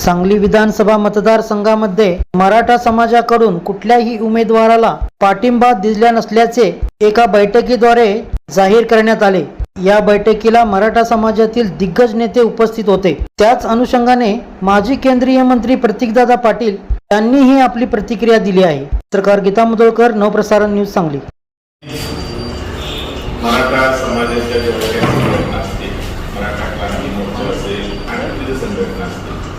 सांगली विधानसभा मतदारसंघामध्ये मराठा समाजाकडून कुठल्याही उमेदवाराला पाठिंबा दिला नसल्याचे एका बैठकीद्वारे जाहीर करण्यात आले. या बैठकीला मराठा समाजातील दिग्गज नेते उपस्थित होते. त्याच अनुषंगाने माजी केंद्रीय मंत्री प्रतीकदादा पाटील यांनीही आपली प्रतिक्रिया दिली आहे. पत्रकार गीता मुदोळकर नवप्रसारण न्यूज सांगली. मराठा समाजाच्या जेवढ्या संघटना असतील मराठा क्रांती मोर्चा असेल आणि विविध संघटना असतील.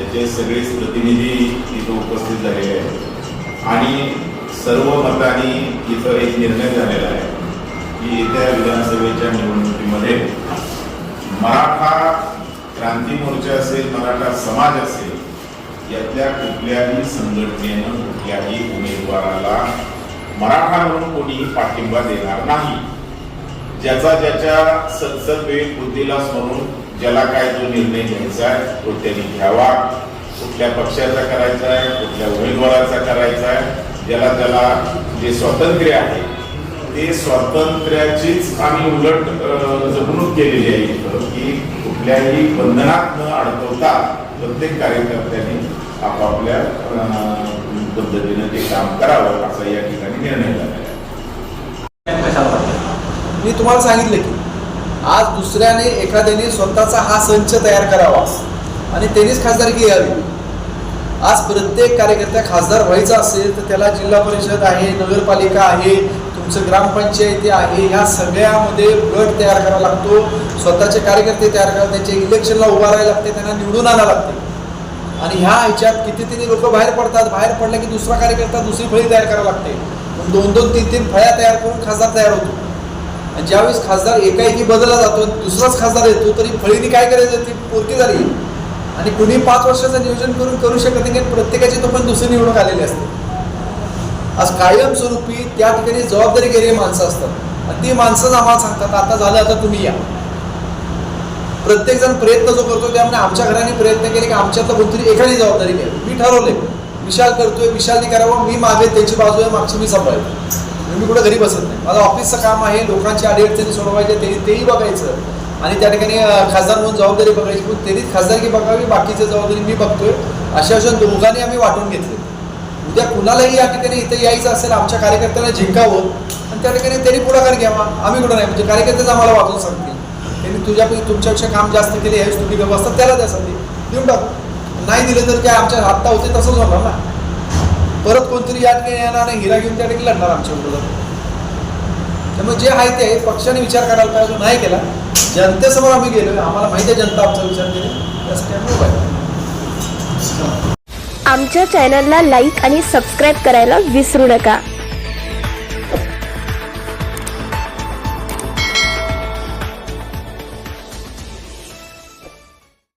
त्याचे सगळेच प्रतिनिधी इथं उपस्थित झालेले आहेत. आणि सर्व मतांनी इथं एक निर्णय झालेला आहे की येत्या विधानसभेच्या निवडणुकीमध्ये मराठा क्रांती मोर्चा असेल मराठा समाज असेल यातल्या कुठल्याही संघटनेनं कुठल्याही उमेदवाराला मराठा म्हणून कोणीही पाठिंबा देणार नाही. ज्याचा ज्याच्या सत्सद वेळ बुद्धीला स्मरून ज्याला काय जो निर्णय घ्यायचा आहे तो त्यांनी घ्यावा. कुठल्या पक्षाचा करायचा आहे कुठल्या उमेदवाराचा करायचा आहे ज्याला त्याला जे स्वातंत्र्य आहे ते स्वातंत्र्याचीच आम्ही उलट जपणूक केलेली आहे. इथं की कुठल्याही बंधनात न अडकवता प्रत्येक कार्यकर्त्यांनी आपापल्या पद्धतीनं ते काम करावं असा या ठिकाणी निर्णय झाला मी तुम्हाला सांगितलं की आज दुसऱ्याने एखाद्याने स्वतःचा हा संच तयार करावा आणि त्यांनीच खासदारकी घ्यावी. आज प्रत्येक कार्यकर्त्या खासदार व्हायचा असेल तर त्याला जिल्हा परिषद आहे नगरपालिका आहे तुमचं ग्रामपंचायती आहे ह्या सगळ्यामध्ये गट तयार करावा लागतो. स्वतःचे कार्यकर्ते तयार करा त्यांच्या इलेक्शनला उभा राहायला लागते त्यांना निवडून आणावं लागते. आणि ह्या ह्याच्यात कितीतरी लोक बाहेर पडतात बाहेर पडले की दुसरा कार्यकर्ता दुसरी फळी तयार करावी लागते. दोन दोन तीन तीन फळ्या तयार करून खासदार तयार होतो. आणि ज्यावेळेस खासदार एकाएकी बदलला जातो दुसराच खासदार येतो तरी फळीने काय करायचं ती पोरकी झाली. आणि कुणी पाच वर्षाचं नियोजन करून करू शकत नाही कारण प्रत्येकाची तो पण दुसरी निवडणूक आलेली असते. आज कायमस्वरूपी त्या ठिकाणी जबाबदारी गेलेली माणसं असतात. आणि ती माणसंच आम्हाला सांगतात आता झालं आता तुम्ही या. प्रत्येक जण प्रयत्न जो करतो त्यामुळे आमच्या घराने प्रयत्न केले की आमच्यातलं कोणतरी एखादी जबाबदारी घ्यावी. मी ठरवले विशाल करतोय विशालने करावं मी मागे त्याची बाजू आहे मागची मी सांभाळतो मी कुठं घरी बसत नाही. माझं ऑफिसचं काम आहे लोकांची अडीअडचणी सोडवायचे त्यांनी तेही बघायचं. आणि त्या ठिकाणी खासदार म्हणून जबाबदारी बघायची पण त्यांनीच खासदारकी बघावी बाकीची जबाबदारी मी बघतोय. अशा अशा दोघांनी आम्ही वाटून घेतले. उद्या कुणालाही या ठिकाणी इथं यायचं असेल आमच्या कार्यकर्त्यांना जिंकावं आणि त्या ठिकाणी त्यांनी पुढाकार घ्यावा. आम्ही कुठं नाही म्हणजे कार्यकर्तेच आम्हाला वाटून सांगतील. त्यांनी तुझ्यापैकी तुमच्यापेक्षा काम जास्त केले यावेळेस तुम्ही व्यवस्था त्याला द्या संधी. देऊन टाकू. नाही दिलं तर काय आमच्या आत्ता होते तसंच होणार ना. परत कोणतरी या ठिकाणी येणार आणि हिरा घेऊन त्या ठिकाणी लढणार आमच्या विरोधात त्यामुळे जे आहे ते पक्षाने विचार करायला पाहिजे नाही केला. जनतेसमोर आम्ही गेलो आम्हाला माहिती आहे जनता आमचा विचार केला. त्यासाठी आम्ही उभा आमच्या चॅनलला लाईक आणि सबस्क्राईब करायला विसरू नका.